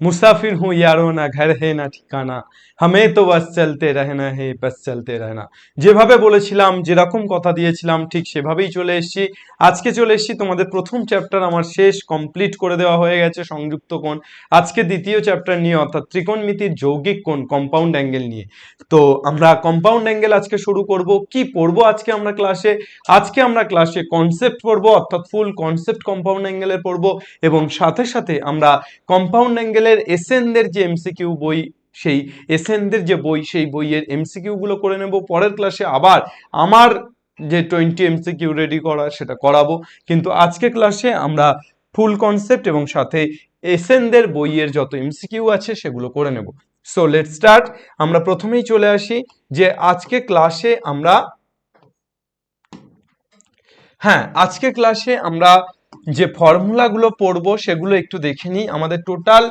मुसाफिर हूँ यारो ना घर है না ঠিকানা হামে তো বাস চলতে রহনা হে বাস চলতে রহনা যেভাবে বলেছিলাম যেরকম কথা দিয়েছিলাম ঠিক সেভাবেই চলে এসেছি আজকে চলে এসেছি তোমাদের প্রথম চ্যাপ্টার আমার শেষ কমপ্লিট করে দেওয়া হয়ে গেছে সংযুক্ত কোণ আজকে দ্বিতীয় চ্যাপ্টার নিয়ে অর্থাৎ ত্রিকোণমিতির যৌগিক কোণ কম্পাউন্ড অ্যাঙ্গেল নিয়ে তো আমরা কম্পাউন্ড অ্যাঙ্গেল আজকে শুরু করব কি পড়বো আজকে আমরা ক্লাসে আজকে আমরা ক্লাসে কনসেপ্ট পড়বো অর্থাৎ ফুল কনসেপ্ট কম্পাউন্ড অ্যাঙ্গেলের পড়বো এবং সাথে সাথে আমরা কম্পাউন্ড অ্যাঙ্গেলের এসএনদের যে এমসিকিউ বই সেই, এসএনদের যে বই, সেই বইয়ের এমসিকিউ গুলো করে নেব। পরের ক্লাসে আবার আমার যে টোয়েন্টি এমসিকিউ রেডি করা, সেটা করাবো। কিন্তু আজকে ক্লাসে আমরা ফুল কনসেপ্ট এবং সাথে এসএনদের বইয়ের যত এমসিকিউ আছে সেগুলো করে নেব। সো লেট স্টার্ট আমরা প্রথমেই চলে আসি যে আজকে ক্লাসে আমরা হ্যাঁ আজকে ক্লাসে আমরা যে ফর্মুলাগুলো পড়ব সেগুলো একটু দেখে নিই। আমাদের টোটাল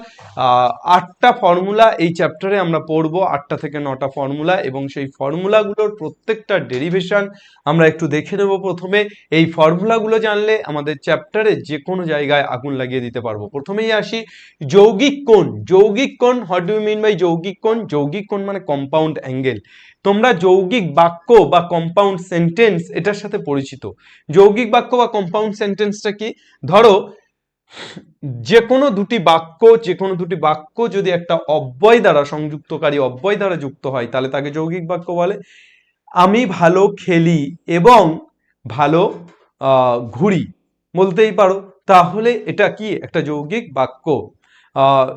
আটটা ফর্মুলা এই চ্যাপ্টারে আমরা পড়ব, আটটা থেকে নটা ফর্মুলা এবং সেই ফর্মুলাগুলোর প্রত্যেকটা ডেরিভেশন আমরা একটু দেখে নেব প্রথমে। এই ফর্মুলাগুলো জানলে আমাদের চ্যাপ্টারে যে কোনো জায়গায় আগুন লাগিয়ে দিতে পারব। প্রথমেই আসি, যৌগিক কোণ। যৌগিক কোণ হোয়াট ডু মিন বাই যৌগিক কোণ? যৌগিক কোণ মানে কম্পাউন্ড অ্যাঙ্গেল তোমরা যৌগিক বাক্য বা কম্পাউন্ড সেন্টেন্স এটার সাথে পরিচিত। যৌগিক বাক্য বা কম্পাউন্ড সেন্টেন্সটা কি? ধরো যে কোনো দুটি বাক্য যে কোনো দুটি বাক্য যদি একটা অব্যয় দ্বারা সংযুক্তকারী অব্যয় দ্বারা যুক্ত হয়, তাহলে তাকে যৌগিক বাক্য বলে। আমি ভালো খেলি এবং ভালো ঘুরি, বলতেই পারো। তাহলে এটা কি? একটা যৌগিক বাক্য।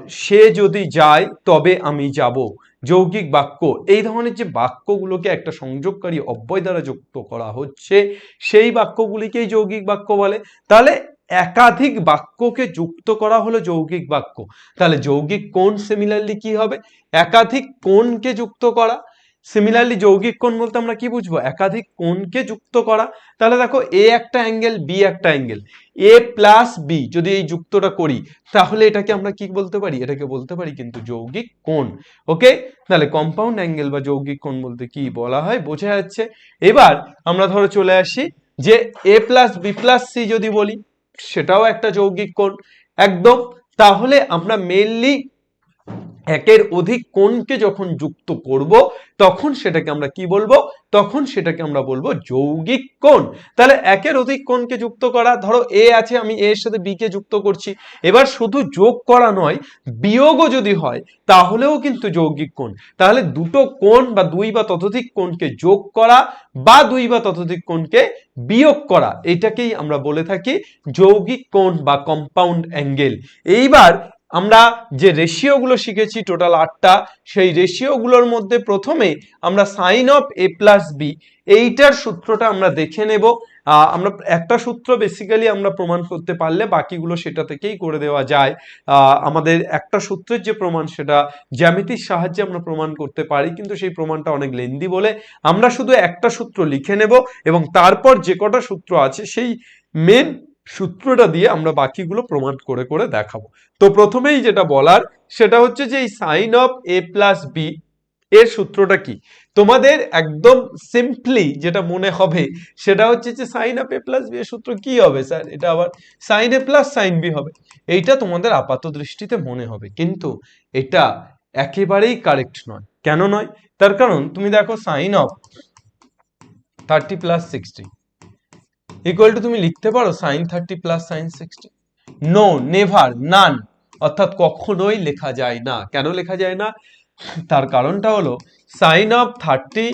সে যদি যায়, তবে আমি যাব। যৌগিক বাক্য, এই ধরনের যে বাক্যগুলোকে একটা সংযোগকারী অব্যয় দ্বারা যুক্ত করা হচ্ছে, সেই বাক্যগুলিকেই যৌগিক বাক্য বলে। তাহলে একাধিক বাক্যকে যুক্ত করা হলো যৌগিক বাক্য। তাহলে যৌগিক কোন সিমিলারলি কি হবে? একাধিক কোনকে যুক্ত করা। সিমিলারলি যৌগিক কোণ বলতে আমরা কি বুঝব? একাধিক কোণকে যুক্ত করা। তাহলে দেখো এ একটা অ্যাঙ্গেল বি একটা অ্যাঙ্গেল এ প্লাস বি যদি এই যুক্তটা করি, তাহলে এটাকে আমরা কি বলতে পারি? এটাকে বলতে পারি কিন্তু যৌগিক কোণ। ওকে তাহলে কম্পাউন্ড অ্যাঙ্গেল বা যৌগিক কোণ বলতে কি বলা হয়? বোঝা যাচ্ছে। এবার আমরা ধরো চলে আসি যে A plus B plus C যদি বলি, সেটাও একটা যৌগিক কোণ। একদম। তাহলে আমরা মেইনলি একের অধিক কোণকে যখন যুক্ত করব, তখন সেটাকে আমরা কি বলব? তখন সেটাকে আমরা বলব যৌগিক কোণ। তাহলে একের অধিক কোণকে যুক্ত করা, ধরো এ আছে, আমি এর সাথে বি কে যুক্ত করছি। এবার শুধু যোগ করা নয়, বিয়োগও যদি হয়, তাহলেও কিন্তু যৌগিক কোণ। তাহলে দুটো কোণ বা দুই বা ততোধিক কোণকে যোগ করা বা দুই বা ততোধিক কোণকে বিয়োগ করা, এটাকেই আমরা বলে থাকি যৌগিক কোণ বা কম্পাউন্ড অ্যাঙ্গেল এইবার আমরা যে রেশিওগুলো শিখেছি টোটাল আটটা, সেই রেশিওগুলোর মধ্যে প্রথমে আমরা sine of A plus B এইটার সূত্রটা আমরা দেখে নেব। আমরা একটা সূত্র বেসিক্যালি আমরা প্রমাণ করতে পারলে বাকিগুলো সেটা থেকেই করে দেওয়া যায়। আমাদের একটা সূত্রের যে প্রমাণ, সেটা জ্যামিতির সাহায্যে আমরা প্রমাণ করতে পারি, কিন্তু সেই প্রমাণটা অনেক লেন্দি বলে আমরা শুধু একটা সূত্র লিখে নেব এবং তারপর যে কটা সূত্র আছে, সেই মেন সূত্রটা দিয়ে আমরা বাকিগুলো প্রমাণ করে করে দেখাবো। তো প্রথমেই যেটা বলার, সেটা হচ্ছে যে এই sine of A plus B এর সূত্রটা কি? তোমাদের একদম সিম্পলি যেটা মনে হবে, সেটা হচ্ছে যে sine of A plus B এর সূত্র কি হবে স্যার? এটা আবার sine A plus sine B হবে। এইটা তোমাদের আপাত দৃষ্টিতে মনে হবে। কিন্তু এটা একেবারেই কারেক্ট নয়। কেন নয়? তার কারণ, তুমি দেখো sine of thirty plus sixty equal to তুমি লিখতে পারো sine thirty plus sine sixty no never none অর্থাৎ কখনোই লেখা যায় না। কেন লেখা যায় না? তার কারণটা হলো sine of thirty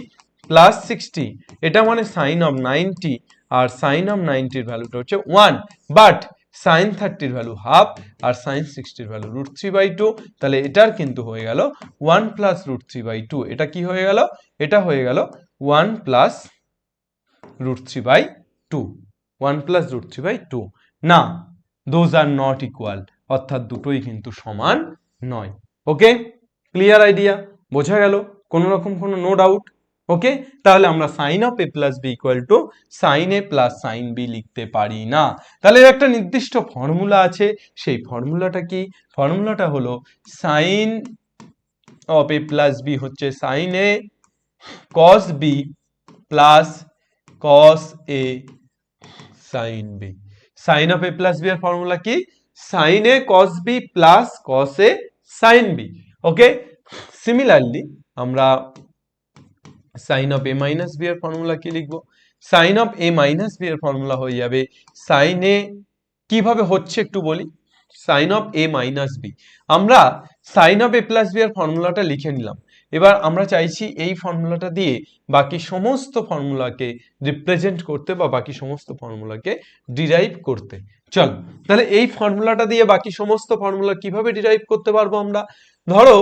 plus sixty এটা মানে সাইন অফ নাইনটি আর সাইন অফ নাইনটির ভ্যালুটা হচ্ছে ওয়ান বাট সাইন থার্টির ভ্যালু হাফ আর sine সিক্সটির value root three by two তাহলে এটার কিন্তু হয়ে গেল one plus root three by two এটা কি হয়ে গেল? এটা হয়ে গেল one plus root three by two one plus root three by two না দোজ আর নট ইকুয়াল অর্থাৎ দুটোই কিন্তু সমান নয়। ওকে ক্লিয়ার আইডিয়া বোঝা গেল? কোনো রকম কোনো নো ডাউট ওকে তাহলে আমরা sine of A plus B equal to sine A plus sine B লিখতে পারি না। তাহলে একটা নির্দিষ্ট ফর্মুলা আছে। সেই ফর্মুলাটা কি? ফর্মুলাটা হলো sine of A plus B হচ্ছে sine A cos B plus cos A sine B sine of A plus B এর ফর্মুলা কি? Sine A cos B plus cos A sine B okay similarly আমরা sine of A minus B এর formula কি লিখব? Sine of A minus B এর formula হয়ে যাবে sine A কীভাবে হচ্ছে একটু বলি? Sine of A minus B আমরা sine of A plus B এর ফর্মুলাটা লিখে নিলাম। এবার আমরা চাইছি এই ফর্মুলাটা দিয়ে বাকি সমস্ত ফর্মুলাকে রিপ্রেজেন্ট করতে বা বাকি সমস্ত ফর্মুলাকে ডিরাইভ করতে। চল, তাহলে এই ফর্মুলাটা দিয়ে বাকি সমস্ত ফর্মুলা কীভাবে ডিরাইভ করতে পারব আমরা? ধরো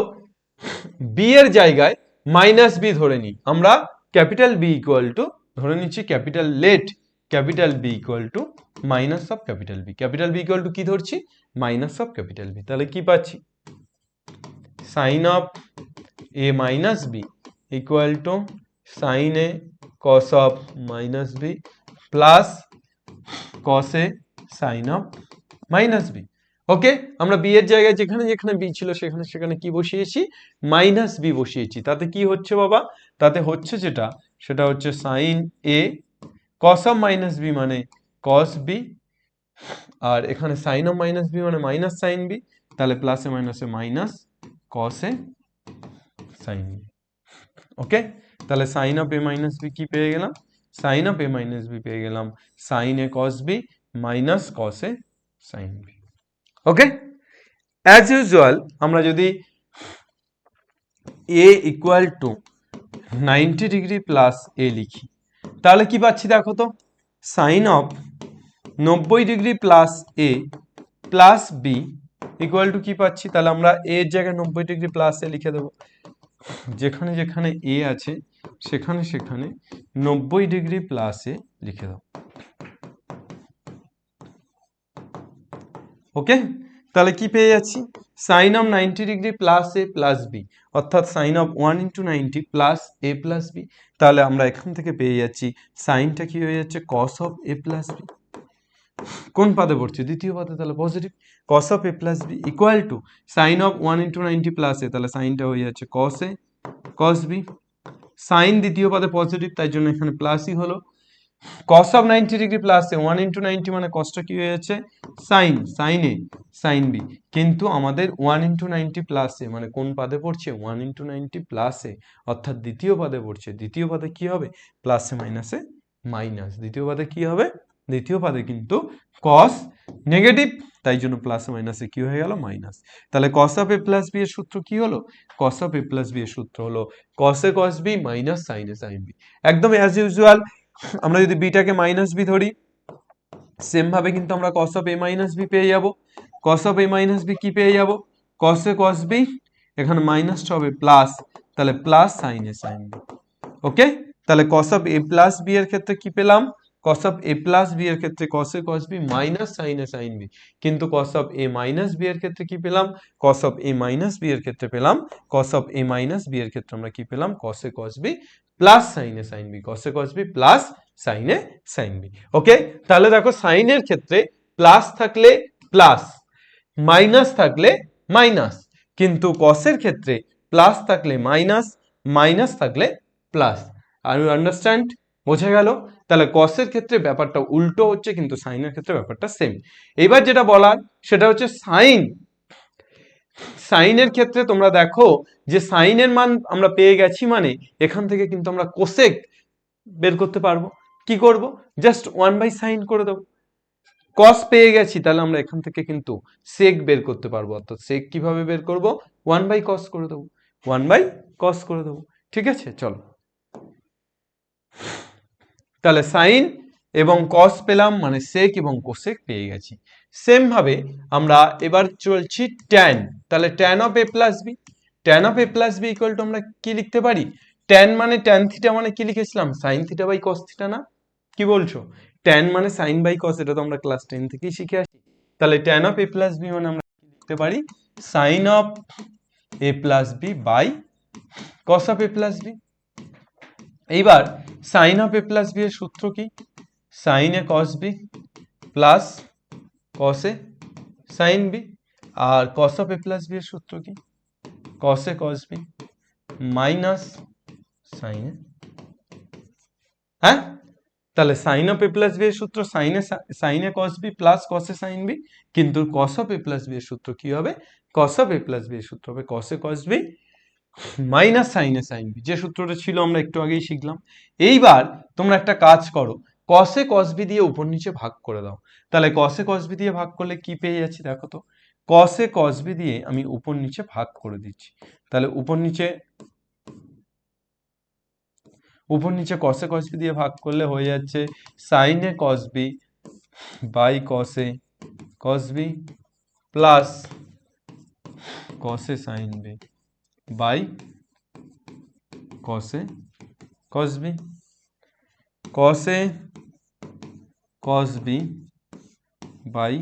বি এর জায়গায় মাইনাস বি ধরে নিই। আমরা ক্যাপিটাল বি ইকুয়াল টু ধরে নিচ্ছি capital let capital B equal to minus of capital B capital B equal to কি ধরছি? মাইনাস অফ ক্যাপিটাল বি তাহলে কি পাচ্ছি? Sine of A minus B equal to sine A cos of minus B plus cos A sine of minus B okay আমরা B এর জায়গায় যেখানে যেখানে বি ছিল, সেখানে সেখানে কি বসিয়েছি? মাইনাস বি বসিয়েছি। তাতে কি হচ্ছে বাবা? তাতে হচ্ছে যেটা? সেটা হচ্ছে sine A cos of minus B মানে কস বি আর এখানে সাইন অফ মাইনাস বি মানে মাইনাস সাইন বি তাহলে প্লাসে মাইনাসে মাইনাস কসে সাইন বি ওকে তাহলে sine of A minus B কি পেয়ে গেলাম sine of A minus B পেয়ে গেলাম sine A cos B minus কসে sine B okay as usual আমরা যদি A equal to ninety degree plus A লিখি তাহলে কি পাচ্ছি দেখো তো সাইন অফ নব্বই degree plus A plus B equal to কি পাচ্ছি? তাহলে আমরা এর জায়গায় নব্বই ডিগ্রি প্লাস লিখে দেবো। যেখানে যেখানে এ আছে, সেখানে সেখানে নব্বই ডিগ্রি প্লাস লিখে দাও। ওকে তাহলে কি পেয়ে যাচ্ছি? Sine of ninety degree plus A plus B অর্থাৎ sine of one into ninety plus A plus B তাহলে আমরা এখান থেকে পেয়ে যাচ্ছি সাইনটা কি হয়ে যাচ্ছে? Cos of A plus B কোন পাদে পড়ছে দ্বিতীয় পাদে তাহলে positive cos of A plus B equal to sine of one into ninety plus A তাহলে সাইনটা হয়ে যাচ্ছে cos A cos B sign দ্বিতীয় পাদে পজিটিভ তাই জন্য এখানে প্লাসই হলো। Cos of ninety degree plus A one into ninety মানে কসটা কি হয়ে যাচ্ছে? Sine sine A sine B কিন্তু আমাদের one into ninety plus A মানে কোন পাদে পড়ছে? One into ninety plus A অর্থাৎ দ্বিতীয় পাদে পড়ছে। দ্বিতীয় পাদে কি হবে? প্লাসে মাইনাসে মাইনাস দ্বিতীয় পাদে কি হবে? দ্বিতীয় পাদে কিন্তু কস নেগেটিভ তাই জন্য প্লাসে মাইনাসে কি হয়ে গেল? মাইনাস তাহলে cos of A plus B এর সূত্র কি হলো? Cos of A plus B এর সূত্র হলো cos A cos B minus sine A sine B একদম অ্যাজ ইউজুয়াল আমরা যদি বিটাকে মাইনাস বি ধরি সেম ভাবে কিন্তু আমরা cos of A minus B পেয়ে যাব। Cos of A minus B কি পেয়ে যাব? কস এ কস বি এখানে মাইনাসটা হবে প্লাস তাহলে plus sine A sine B okay তাহলে cos of A plus B এর ক্ষেত্রে কি পেলাম? কস এ প্লাস বি এর ক্ষেত্রে cos A cos B minus sine A sine B কিন্তু কস এ মাইনাস বি এর ক্ষেত্রে কি পেলাম? কস এ মাইনাস বি এর ক্ষেত্রে পেলাম কস এ মাইনাস বি এর ক্ষেত্রে আমরা কি পেলাম? Cos A cos B plus sine A sine B cos A cos B plus sine A sine B okay তাহলে দেখো সাইনের ক্ষেত্রে প্লাস থাকলে প্লাস মাইনাস থাকলে মাইনাস কিন্তু কসের ক্ষেত্রে প্লাস থাকলে মাইনাস মাইনাস থাকলে প্লাস আর ইউ আন্ডারস্ট্যান্ড বোঝা গেল? তাহলে কসের ক্ষেত্রে ব্যাপারটা উল্টো হচ্ছে, কিন্তু সাইনের ক্ষেত্রে ব্যাপারটা সেম এবার যেটা বলার, সেটা হচ্ছে সাইন সাইনের ক্ষেত্রে তোমরা দেখো যে সাইনের মান আমরা পেয়ে গেছি মানে এখান থেকে কিন্তু আমরা কোসেক বের করতে পারব। কি করব? জাস্ট ওয়ান বাই সাইন করে দেবো। কস পেয়ে গেছি, তাহলে আমরা এখান থেকে কিন্তু সেক বের করতে পারব। অর্থাৎ সেক কীভাবে বের করব? ওয়ান বাই কস করে দেবো। ওয়ান বাই কস করে দেবো। ঠিক আছে? চলো। তাহলে সাইন এবং কস পেলাম মানে সেক এবং কোসেক পেয়ে গেছি। সেম ভাবে আমরা এবার চলছি ট্যান তাহলে tan of A plus B tan of A plus B equal to আমরা কি লিখতে পারি? ট্যান মানে ট্যান থিটা মানে কি লিখেছিলাম? Sine theta by cos theta না? কি বলছো? ট্যান মানে সাইন বাই কস এটা তো আমরা ক্লাস টেন থেকেই শিখে আসি। তাহলে tan of A plus B মানে আমরা লিখতে পারি? Sine of A plus B by cos of A plus B এইবার sine of A plus B এর সূত্র কি? Sine A cos B plus cos A sine B R cos of A plus B এর সূত্র কি? Cos A cos B minus sine হ্যাঁ? তাহলে sine of A plus B এর সূত্র sine A sine A cos B plus cos A sine B কিন্তু cos of A plus B এর সূত্র কি হবে? Cos of A plus B এর সূত্র হবে। Cos A cos B minus sine A sine B, যে সূত্রটা ছিল আমরা একটু আগেই শিখলাম। এইবার তোমরা একটা কাজ করো কসে কস বি দিয়ে উপর নিচে ভাগ করে দাও। তাহলে কসে কস বি দিয়ে ভাগ করলে কি পেয়ে যাচ্ছি দেখো তো? কসে কস বি দিয়ে আমি উপর নিচে ভাগ করে দিচ্ছি। তাহলে উপর নিচে উপর নিচে কসে কস বি দিয়ে ভাগ করলে হয়ে যাচ্ছে সাইনে cos B by cos A cos B plus cos A sine B by cos A cos B cos A cos B by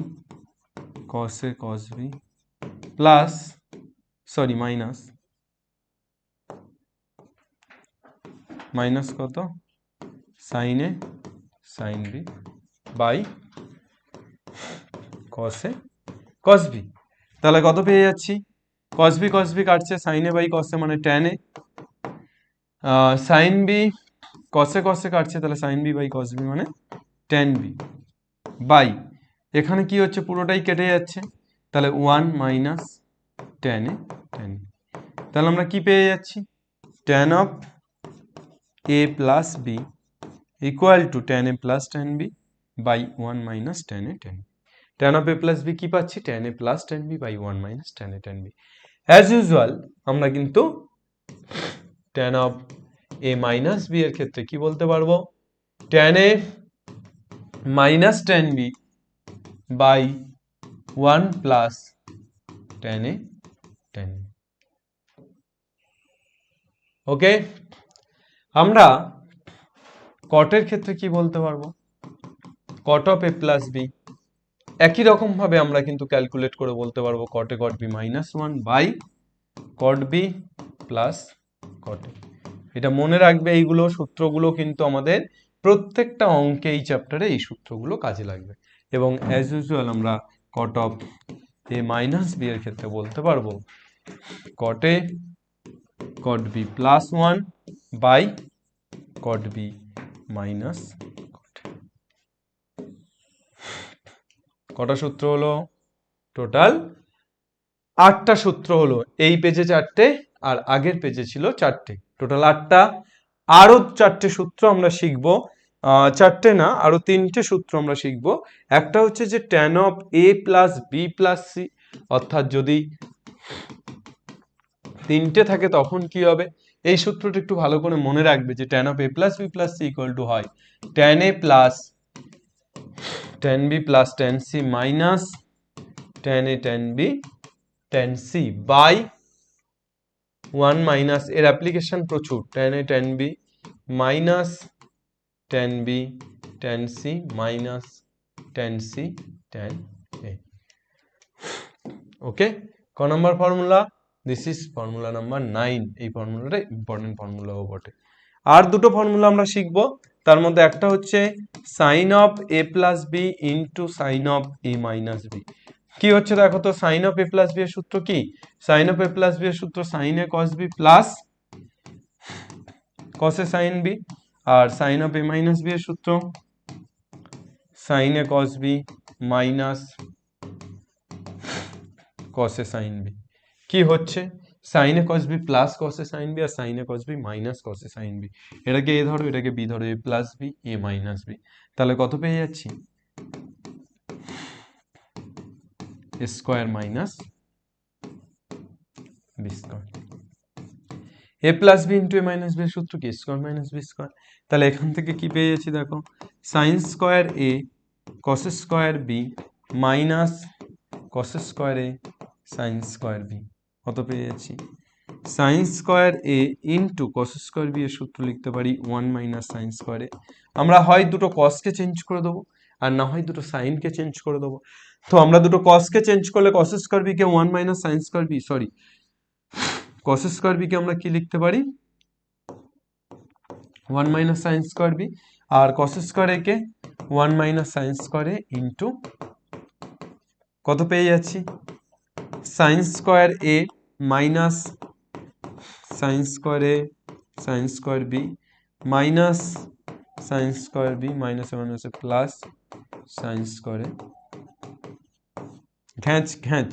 cos A cos B plus, sorry, minus. Minus কত? Sine A sine B, by কসে cos B তাহলে কত পেয়ে যাচ্ছি? কস B কস B কাটছে সাইনে by কসে মানে ট্যানে sign B কসে কসে কাটছে, তাহলে sine B by cos B মানে ট্যান বি বাই এখানে কি হচ্ছে? পুরোটাই কেটে যাচ্ছে। তাহলে one minus tan A tan তাহলে আমরা কি পেয়ে যাচ্ছি? Tan of A plus B equal to tan A plus tan B by one minus tan A tan tan of A plus B কি পাচ্ছি? Tan A plus tan B by one minus tan A tan B as usual আমরা কিন্তু tan of A minus B এর ক্ষেত্রে কি বলতে পারব? Tan A minus tan B by one plus tan A tan okay আমরা কটের ক্ষেত্রে কি বলতে পারব? Cot of A plus B একই রকম ভাবে আমরা কিন্তু ক্যালকুলেট করে বলতে পারব cot A cot B minus one by cot B plus cot A এটা মনে রাখবে, এইগুলো সূত্রগুলো কিন্তু আমাদের প্রত্যেকটা অঙ্কে এই চ্যাপ্টারে এই সূত্রগুলো কাজে লাগবে। এবং অ্যাজ ইউজুয়াল আমরা cot of A minus B এর ক্ষেত্রে বলতে পারব cot A cot B plus one by cot B minus কটা সূত্র হলো? টোটাল আটটা সূত্র হলো। এই পেজে চারটে আর আগের পেজে ছিল চারটে। টোটাল আটটা আরও চারটে সূত্র আমরা শিখব। চারটে না আরও তিনটে সূত্র আমরা শিখব। একটা হচ্ছে যে tan of A plus B plus C অর্থাৎ যদি তিনটে থাকে তখন কি হবে? এই সূত্রটা একটু ভালো করে মনে রাখবে যে tan of A plus B plus C equal to হয়। Tan A plus tan B plus tan C minus tan A tan B tan C by one minus এর অ্যাপ্লিকেশন প্রচুর। Tan A tan B minus tan B tan C minus tan C tan A okay ক নম্বর formula this is formula number nine এই ফর্মুলাটা important ফর্মুলাও বটে। আর দুটো formula আমরা শিখব। তার মধ্যে একটা হচ্ছে sine of A plus B into sine of A minus B কি হচ্ছে দেখো তো sine of A plus B এর সূত্র কি? Sine of A plus B এর সূত্র sine A cos B plus cos A sine B R sine of A minus B এর সূত্র sine A cos B minus cos A sine B কি হচ্ছে? Sine A cos B plus cos A sine B R sine A cos B minus cos A sine B এটাকে A ধরো, এটাকে B ধরো, A plus B A minus B তাহলে কত পেয়ে যাচ্ছি? Square minus B square A plus B into A minus B সূত্র কি? স্কোয়ার মাইনাস বি স্কোয়ার তাহলে এখান থেকে কি পেয়ে যাচ্ছি দেখো? Sine square A cos square B minus cos square A sine square B কত পেয়ে যাচ্ছি sine square A into cos square B এর সূত্র লিখতে পারি one minus sine square A আমরা হয় দুটো কসকে চেঞ্জ করে দেবো, আর না হয় দুটো সাইনকে চেঞ্জ করে দেবো। তো আমরা দুটো কসকে চেঞ্জ করলে কস স্কোয়ার বিকে one minus sine square B sorry cos square বিকে আমরা কি লিখতে পারি? One minus sine square B আর কস স্কোয়ার একে one minus sine square into কত পেয়ে যাচ্ছি? Sine square A minus sine square A sine square B minus sine square B minus A minus A plus sine square A ঘ্যাঁচ ঘ্যাঁচ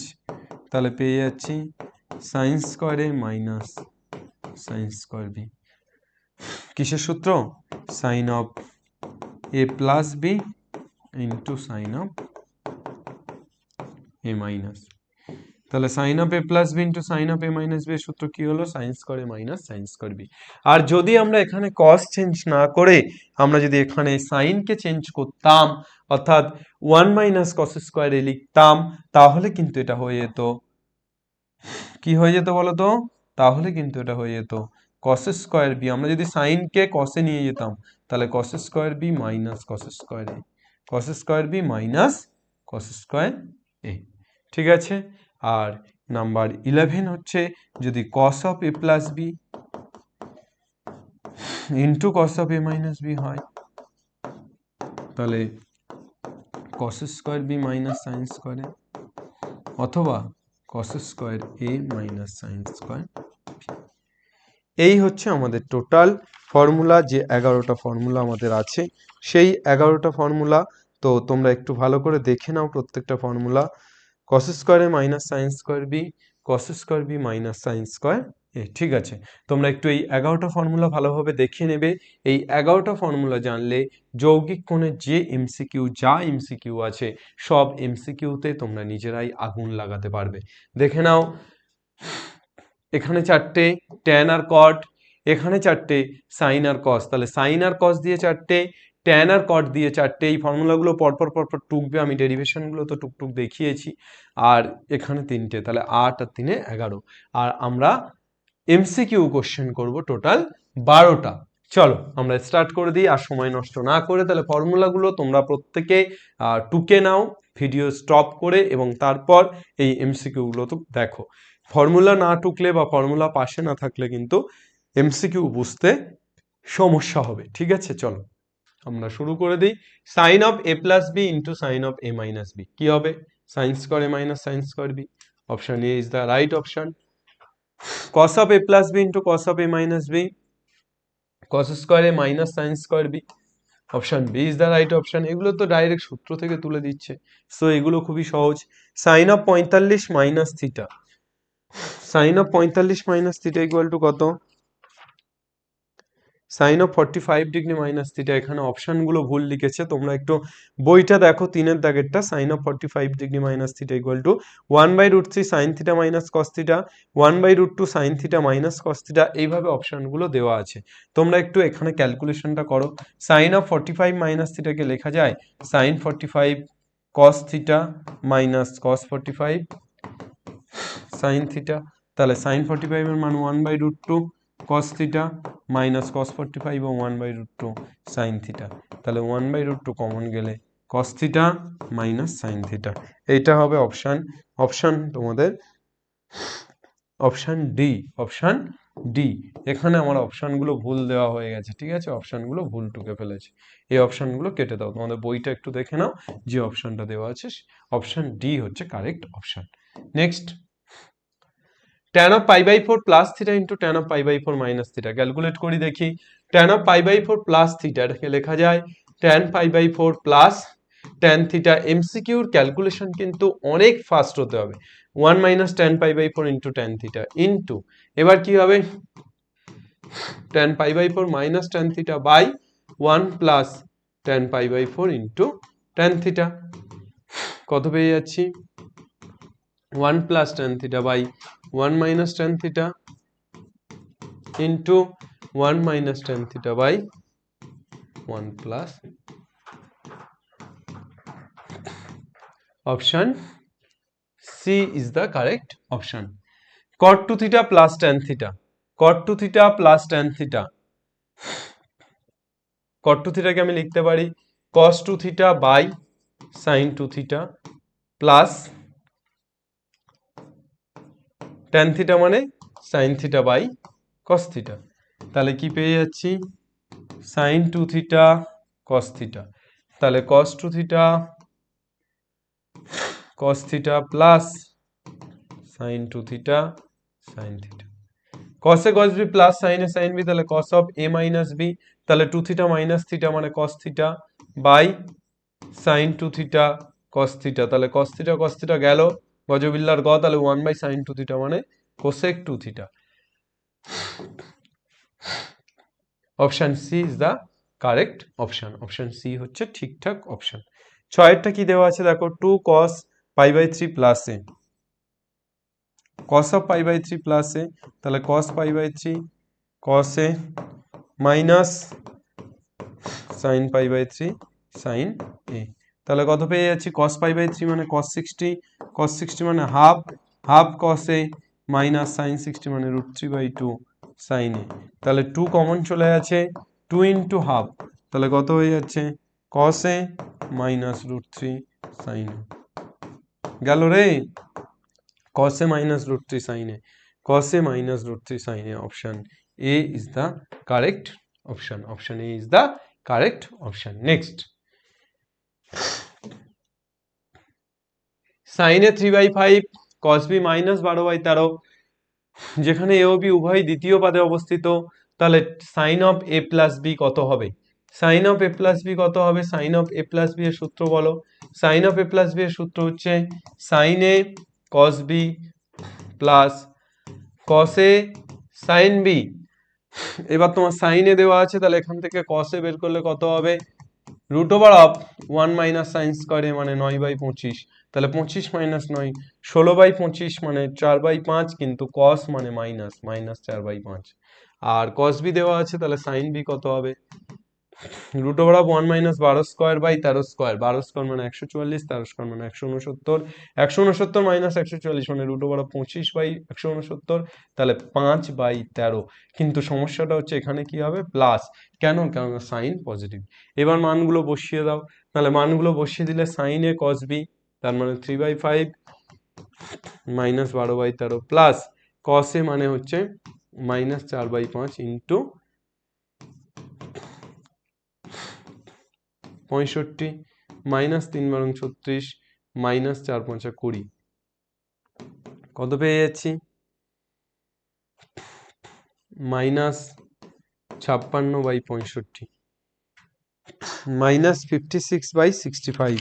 তাহলে পেয়ে যাচ্ছি sign স্কোয়ারে minus sine square B কিসের সূত্র? Sine of A plus B into sine of A minus তাহলে sine of A plus B into sine of A minus B সূত্র কি হলো? Sine square A minus sine square B আর যদি আমরা এখানে কস change না করে আমরা যদি এখানে সাইনকে চেঞ্জ করতাম, অর্থাৎ ওয়ান মাইনাস কস স্কোয়ারে লিখতাম, তাহলে কিন্তু এটা হয়ে যেত। কি হয়ে যেত বলো তো তাহলে কিন্তু এটা হয়ে যেত। কস স্কোয়ার বি আমরা যদি সাইনকে কসে নিয়ে যেতাম, তাহলে cos square B minus cos square A cos square B minus cos square A ঠিক আছে? আর নাম্বার ইলেভেন হচ্ছে যদি cos of A plus B into cos of A minus B হয়, তাহলে cos square B minus sine square A অথবা cos square A minus sine square এই হচ্ছে আমাদের টোটাল ফর্মুলা যে এগারোটা ফর্মুলা আমাদের আছে। সেই এগারোটা ফর্মুলা তো তোমরা একটু ভালো করে দেখে নাও প্রত্যেকটা formula cos square A minus sine square B cos square B minus sine square A ঠিক আছে? তোমরা একটু এই এগারোটা ফর্মুলা ভালোভাবে দেখে নেবে। এই এগারোটা ফর্মুলা জানলে যৌগিক কোণের যে এমসিকিউ যা এমসিকিউ আছে, সব এমসিকিউতে তোমরা নিজেরাই আগুন লাগাতে পারবে। দেখে নাও, এখানে চারটে ট্যান আর কট এখানে চারটে সাইন আর কস তাহলে সাইন আর কস দিয়ে চারটে ট্যান আর কট দিয়ে চারটে এই ফর্মুলাগুলো পরপর পরপর টুকবে, আমি ডেরিভেশনগুলো তো টুকটুক দেখিয়েছি। আর এখানে তিনটে, তাহলে আট আর তিনে এগারো। আর আমরা এমসিকিউ কোশ্চেন করব টোটাল বারোটা। চলো, আমরা স্টার্ট করে দিই, আর সময় নষ্ট না করে। তাহলে ফর্মুলাগুলো তোমরা প্রত্যেকে টুকে নাও ভিডিও স্টপ করে, এবং তারপর এই এমসিকিউগুলো তো দেখো। ফর্মুলা না টুকলে বা ফর্মুলা পাশে না থাকলে কিন্তু এমসিকিউ বুঝতে সমস্যা হবে। ঠিক আছে, চলো। আমরা শুরু করে দিই। Sine of A plus B into sine of A minus B কি হবে? Sine square A minus sine square B option A is the right option cos of A plus B into cos of A minus B cos square a minus sin square b option B is the right option এগুলো তো direct সূত্র থেকে তুলে দিচ্ছে। So এগুলো খুবই সহজ। Sine of পঁয়তাল্লিশ মাইনাস থিটা সাইন অফ পঁয়তাল্লিশ মাইনাস থিটা ইকুয়াল টু কত? Sine of forty five degree minus theta এখানে অপশনগুলো ভুল লিখেছে, তোমরা একটু বইটা দেখো, তিনের দাগেরটা sine of forty five degree minus theta equal to one by root three sine theta minus cos theta one by root two sine theta minus cos theta এইভাবে অপশানগুলো দেওয়া আছে। তোমরা একটু এখানে ক্যালকুলেশনটা করো। Sine of forty five minus থিটাকে লেখা যায়? Sine forty five cos theta minus cos forty five sine theta তাহলে সাইন ফর্টি ফাইভের মান one by root two cos theta minus cos forty five O one by root two sine theta তাহলে one by root two common গেলে cos theta minus sine theta এইটা হবে option option তোমাদের option D option D এখানে আমার অপশানগুলো ভুল দেওয়া হয়ে গেছে, ঠিক আছে? অপশানগুলো ভুল টুকে ফেলেছে। এই অপশানগুলো কেটে দাও। তোমাদের বইটা একটু দেখে নাও, যে অপশানটা দেওয়া আছে অপশান ডি হচ্ছে correct option next tan of pi by 4 plus theta into tan of pi by 4 minus theta calculate করি দেখি of pi by 4 plus theta এটাকে লেখা যায় pi by 4 plus tan theta MCQ এর ক্যালকুলেশন কিন্তু অনেক ফাস্ট হতে হবে 1 minus tan pi by 4 into tan theta into এবার কি হবে tan pi by 4 minus tan theta by 1 plus tan pi by 4 into tan theta কত পেয়ে যাচ্ছি 1 plus tan theta by 1 minus tan theta into 1 minus tan theta by 1 plus option C is the correct option cot 2 theta plus tan theta cot 2 theta plus tan theta cot 2 theta কে আমি লিখতে পারি cos 2 theta by sin 2 theta plus tan theta মানে sine theta by cos theta তাহলে কি পেয়ে যাচ্ছি? Sine two theta cos theta তাহলে cos two theta cos theta plus sine two theta sine theta A cos b plus A sin b, তাহলে cos of a minus b তাহলে two theta minus theta মানে cos theta by sin two theta cos থিটা তাহলে cos থিটা cos থিটা গেল গজবিল্লার গ তাহলে one by sine two theta মানে cosec two theta option C is the correct option option C হচ্ছে ঠিকঠাক অপশান ছয়েরটা কি দেওয়া আছে দেখো? Two cos pi by three plus A cos of pi by three plus A তাহলে cos pi by three cos A minus sine pi by three sine A তাহলে কত পেয়ে যাচ্ছি? কস পাই বাই থ্রি মানে cos sixty cos sixty মানে half half cos A minus sine sixty মানে root three by two sine A তাহলে two common চলে আছে টু ইন্টু হাফ তাহলে কত হয়ে যাচ্ছে? Cos A minus root three sine A গেল রে? cos a minus root 3 sin a cos a minus root 3 sin a option a is the correct option option a is the correct option next a 3 by 5 cos b minus 12 by 13 যেখানে a O b উভয় দ্বিতীয় পাদে অবস্থিত, তাহলে sine of A plus B কত হবে? Sine of A plus B কত হবে? Sine of A plus B এর সূত্র বলো। Sine of A plus B এর সূত্র হচ্ছে sin a cos b plus cos a sin b এবার তোমার সাইনে দেওয়া আছে, তাহলে এখান থেকে a বের করলে কত হবে? Root over of one minus sine স্কোয়ারে মানে নয় বাই পঁচিশ। তাহলে পঁচিশ মাইনাস নয়, ষোলো বাই পঁচিশ মানে চার বাই পাঁচ কিন্তু কস মানে মাইনাস মাইনাস চার বাই পাঁচ। আর কস বি দেওয়া আছে, তাহলে সাইন বি কত হবে? Root over of one minus বারো স্কোয়ার বাই তেরো স্কোয়ার বারো স্কোয়ার মানে একশো চুয়াল্লিশ, তেরো স্কোয়ার মানে একশো উনসত্তর। একশো উনসত্তর মাইনাস একশো চুয়াল্লিশ মানে রুট ওভার অফ পঁচিশ বাই একশো উনসত্তর, তাহলে পাঁচ বাই তেরো। কিন্তু সমস্যাটা হচ্ছে এখানে কি হবে? প্লাস কেন? কেন সাইন পজিটিভ এবার মানগুলো বসিয়ে দাও। তাহলে মানগুলো বসিয়ে দিলে সাইন কস বি তার মানে থ্রি বাই ফাইভ মাইনাস বারো বাই তেরো প্লাস কস মানে হচ্ছে মাইনাস চার বাই পাঁচ ইন্টু পঁয়ষট্টি মাইনাস তিন বারং ছত্রিশ মাইনাস চার পাঁচা কুড়ি। কত পেয়ে যাচ্ছি? মাইনাস ছাপ্পান্ন বাই পঁয়ষট্টি। Minus fifty six by sixty five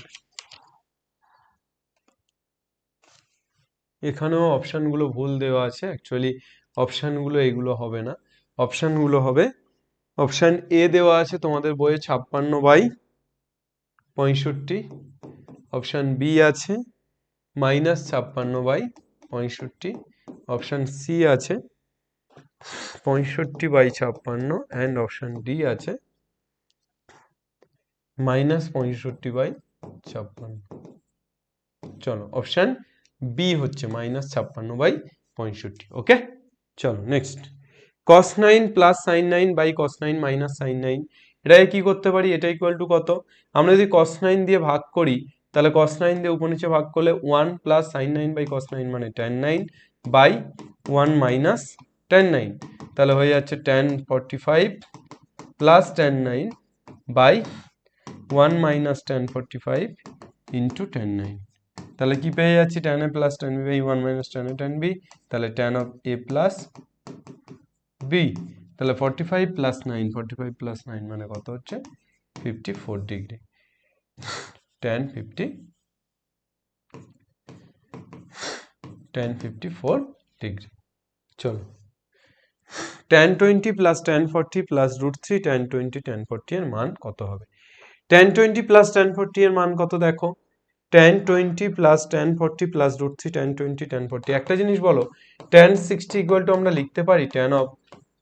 এখানেও অপশানগুলো ভুল দেওয়া আছে। অ্যাকচুয়ালি অপশানগুলো এগুলো হবে না। অপশানগুলো হবে অপশান এ দেওয়া আছে তোমাদের বইয়ে ছাপ্পান্ন বাই পঁয়ষট্টি। অপশান বি আছে মাইনাস ছাপ্পান্ন বাই পঁয়ষট্টি। অপশান সি আছে পঁয়ষট্টি বাই ছাপ্পান্ন অ্যান্ড অপশান ডি আছে মাইনাস পঁয়ষট্টি বাই ছাপ্পান্ন। চলো অপশান বি হচ্ছে মাইনাস ছাপ্পান্ন বাই পঁয়ষট্টি ওকে চলো next cos nine plus sine nine by cos nine minus sine nine এটাকে কি করতে পারি? এটা ইকুয়াল টু কত? আমরা যদি কস নাইন দিয়ে ভাগ করি, তাহলে কস নাইন দিয়ে উপনিচে ভাগ করলে one plus sine nine by cos nine মানে tan nine by one minus tan nine তাহলে হয়ে যাচ্ছে tan forty five plus tan nine by one minus tan forty five into tan nine তাহলে কি পেয়ে যাচ্ছি? Tan A plus tan B by one minus tan A tan B তাহলে tan of A plus B তাহলে forty five plus nine forty five plus nine মানে কত হচ্ছে? Fifty four degree tan fifty tan fifty four degree চলো। Tan twenty plus tan forty plus root three tan twenty tan forty এর মান কত হবে? Tan twenty plus tan forty এর মান কত দেখো? Tan twenty plus tan forty plus root three tan twenty tan forty একটা জিনিস বলো টেন সিক্সটি ইকুয়াল টু আমরা লিখতে পারি tan of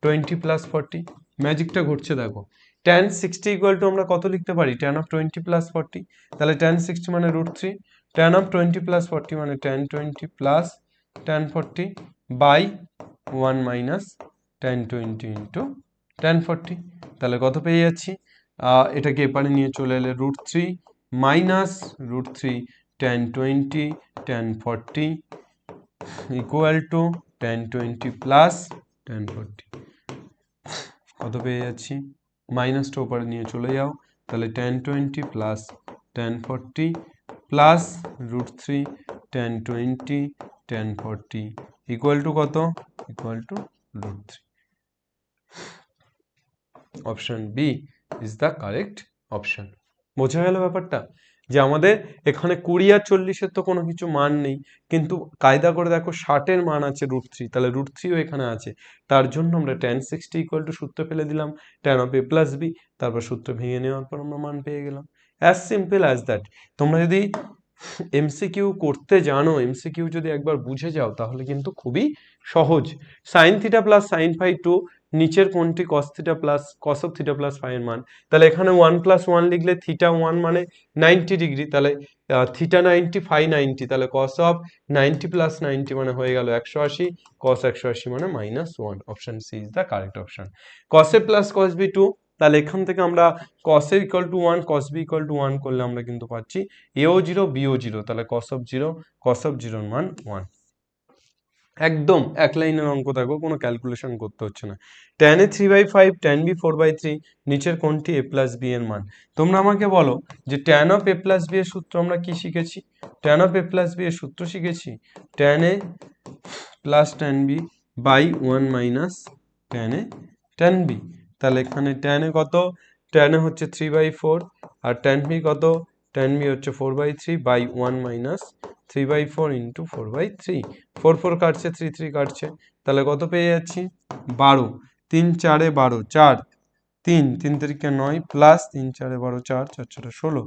twenty plus forty ম্যাজিকটা ঘটছে দেখো। টেন সিক্সটি ইকুয়াল টু আমরা কত লিখতে পারি? Tan of twenty plus forty তাহলে টেন সিক্সটি মানে root three tan of twenty plus forty মানে tan twenty plus tan forty by one minus tan twenty into tan forty তাহলে কত পেয়ে যাচ্ছি? এটাকে এপারে নিয়ে চলে এলে root three minus root three tan twenty tan forty equal to tan twenty plus tan forty কত পেয়ে যাচ্ছি? মাইনাসটা ওপরে নিয়ে চলে যাও। তাহলে tan twenty plus tan forty plus root three tan twenty tan forty equal to কত? Equal to root 3 option B is the correct option বোঝা গেল ব্যাপারটা? যে আমাদের এখানে কুড়ি আর চল্লিশের তো কোনো কিছু মান নেই। কিন্তু কায়দা করে দেখো ষাটের মান আছে রুট থ্রি তাহলে রুট থ্রিও এখানে আছে। তার জন্য আমরা টেন সিক্সটি ইকুয়াল টু সূত্র ফেলে দিলাম tan of A plus B তারপর সূত্র ভেঙে নেওয়ার পর আমরা মান পেয়ে গেলাম। অ্যাজ সিম্পল অ্যাজ দ্যাট তোমরা যদি এমসিকিউ করতে জানো এমসিকিউ যদি একবার বুঝে যাও, তাহলে কিন্তু খুবই সহজ। Sine theta plus sine phi two নিচের কোনটি cos theta plus cos of theta plus phi মান? তাহলে এখানে ওয়ান প্লাস ওয়ান লিখলে থিটা ওয়ান মানে নাইনটি ডিগ্রি তাহলে থিটা নাইনটি ফাইভ নাইনটি তাহলে cos of ninety plus ninety মানে হয়ে গেল একশো আশি কস একশো আশি মানে minus one option C is the correct option কসে plus cos B two তাহলে এখান থেকে আমরা কসের equal to one cos B equal to one করলে আমরা কিন্তু পাচ্ছি এও জিরো বিও জিরো তাহলে cos of zero cos of জিরোর মান ওয়ান একদম এক লাইনের অঙ্ক থাকব কোনো ক্যালকুলেশন করতে হচ্ছে না। Tan A three by five tan B four by three নিচের কোনটি এ প্লাস বি এর মান। তোমরা আমাকে বলো যে tan of A plus B এর সূত্র আমরা কি শিখেছি? Tan of A plus B এর সূত্র শিখেছি? Tan A plus tan B by one minus tan A tan B তাহলে এখানে ট্যান এ কত? ট্যান এ হচ্ছে থ্রি বাই ফোর আর ট্যান বি কত? ট্যান বি হচ্ছে four by three by one minus three by four into four by three four four কাটছে three three কাটছে। তাহলে কত পেয়ে যাচ্ছি? বারো। তিন, চারে বারো, চার। তিন তিন তারিখে নয় প্লাস তিন, চারে বারো, চার চার চারে ষোলো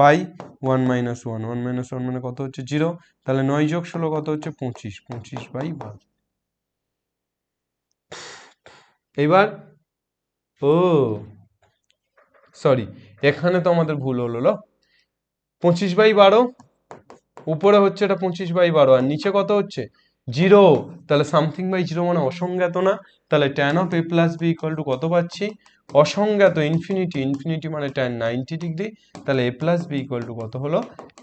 by one minus one one minus one মানে কত হচ্ছে? জিরো তাহলে নয় যোগ ষোলো কত হচ্ছে? পঁচিশ। পঁচিশ বাই বারো এবার, ও সরি এখানে তো আমাদের ভুল হলো পঁচিশ বাই বারো উপরে হচ্ছে এটা পঁচিশ বাই বারো, আর নিচে কত হচ্ছে? জিরো। তাহলে সামথিং বাই জিরো মানে অসংজ্ঞাত না। তাহলে tan of A plus B equal to কত পাচ্ছি? অসংজ্ঞাত ইনফিনিটি ইনফিনিটি মানে ট্যান নাইনটি ডিগ্রি তাহলে A plus B equal to কত হলো?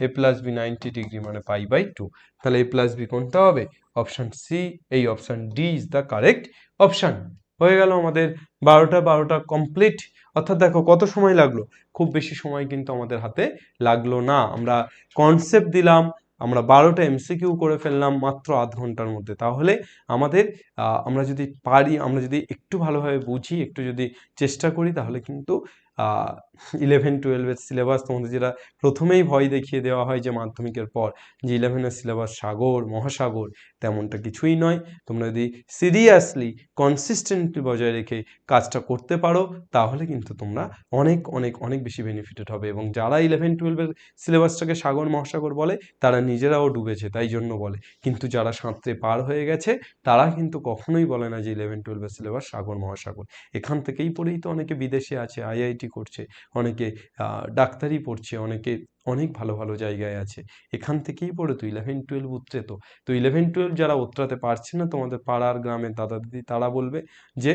A plus B ninety degree মানে পাই বাই টু তাহলে এ প্লাস বি কোনটা হবে? অপশান সি এই option D is the correct option হয়ে গেল আমাদের বারোটা বারোটা কমপ্লিট অর্থাৎ দেখো কত সময় লাগল? খুব বেশি সময় কিন্তু আমাদের হাতে লাগল না। আমরা কনসেপ্ট দিলাম, আমরা বারোটা এমসিকিউ করে ফেললাম মাত্র আধ ঘণ্টার মধ্যে। তাহলে আমাদের আমরা যদি পারি, আমরা যদি একটু ভালোভাবে বুঝি, একটু যদি চেষ্টা করি, তাহলে কিন্তু ইলেভেন টুয়েলভের সিলেবাস তোমাদের যেটা প্রথমেই ভয় দেখিয়ে দেওয়া হয় যে মাধ্যমিকের পর, যে ইলেভেনের সিলেবাস সাগর, মহাসাগর তেমনটা কিছুই নয়। তোমরা যদি সিরিয়াসলি কনসিস্টেন্টলি বজায় রেখে কাজটা করতে পারো, তাহলে কিন্তু তোমরা অনেক অনেক অনেক বেশি বেনিফিটেড হবে এবং যারা ইলেভেন টুয়েলভের সিলেবাসটাকে সাগর, মহাসাগর বলে, তারা নিজেরাও ডুবেছে, তাই জন্য বলে। কিন্তু যারা সাঁতরে পার হয়ে গেছে, তারা কিন্তু কখনোই বলে না যে ইলেভেন টুয়েলভের সিলেবাস সাগর, মহাসাগর। এখান থেকেই পড়েই তো অনেকে বিদেশে আছে আইআইটি করছে, অনেকে ডাক্তারি পড়ছে, অনেকে অনেক ভালো ভালো জায়গায় আছে। এখান থেকেই পড়ে তো ইলেভেন টুয়েলভ উতরে তো। তো ইলেভেন টুয়েলভ যারা উতরাতে পারছে না তোমাদের পাড়ার গ্রামের দাদা দিদি তারা বলবে যে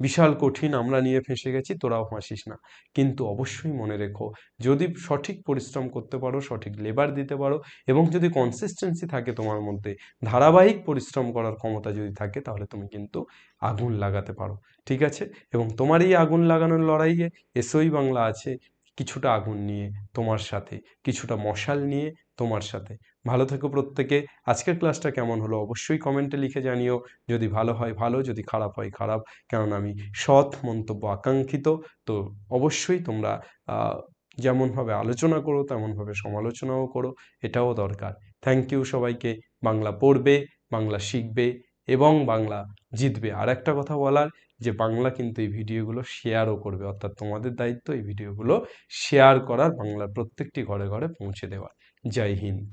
বিশাল কঠিন আমরা নিয়ে ফেঁসে গেছি, তোরাও ফাঁসিস না। কিন্তু অবশ্যই মনে রেখো, যদি সঠিক পরিশ্রম করতে পারো, সঠিক লেবার দিতে পারো এবং যদি কনসিস্টেন্সি থাকে তোমার মধ্যে, ধারাবাহিক পরিশ্রম করার ক্ষমতা যদি থাকে, তাহলে তুমি কিন্তু আগুন লাগাতে পারো, ঠিক আছে? এবং তোমার এই আগুন লাগানোর লড়াইয়ে এসওই বাংলা আছে, কিছুটা আগুন নিয়ে তোমার সাথে, কিছুটা মশাল নিয়ে তোমার সাথে। ভালো থেকো প্রত্যেকে। আজকের ক্লাসটা কেমন হলো অবশ্যই কমেন্টে লিখে জানিও। যদি ভালো হয়, ভালো। যদি খারাপ হয়, খারাপ। কারণ আমি সৎ, মন্তব্য আকাঙ্ক্ষিত তো অবশ্যই তোমরা যেমনভাবে আলোচনা করো তেমনভাবে সমালোচনাও করো। এটাও দরকার। থ্যাংক ইউ সবাইকে। বাংলা পড়বে, বাংলা শিখবে এবং বাংলা জিতবে। আর একটা কথা বলার, যে বাংলা কিন্তু এই ভিডিওগুলো শেয়ারও করবে। অর্থাৎ তোমাদের দায়িত্ব এই ভিডিওগুলো শেয়ার করার, বাংলার প্রত্যেকটি ঘরে ঘরে পৌঁছে দেওয়ার। জয় হিন্দ।